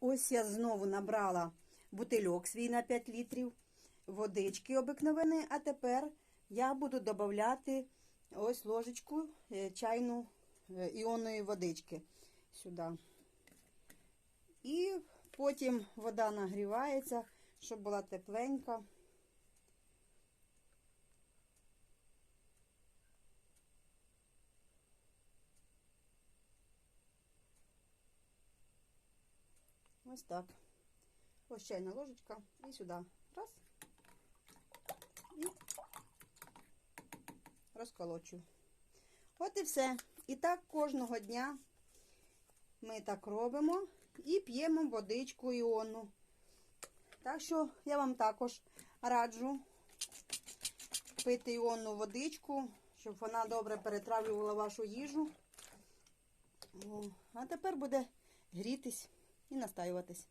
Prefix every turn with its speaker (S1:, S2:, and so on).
S1: Ось я знову набрала бутильок свій на 5 літрів водички обикновеної, а тепер я буду додати ось ложечку е, чайну е, іонної водички сюди. І потім вода нагрівається, щоб була тепленька. Ось так. Ось чайна ложечка і сюди. Раз. І розколочу. От і все. І так кожного дня ми так робимо і п'ємо водичку іонну. Так що я вам також раджу пити іонну водичку, щоб вона добре перетравлювала вашу їжу. О, А тепер буде грітись і настаюватись.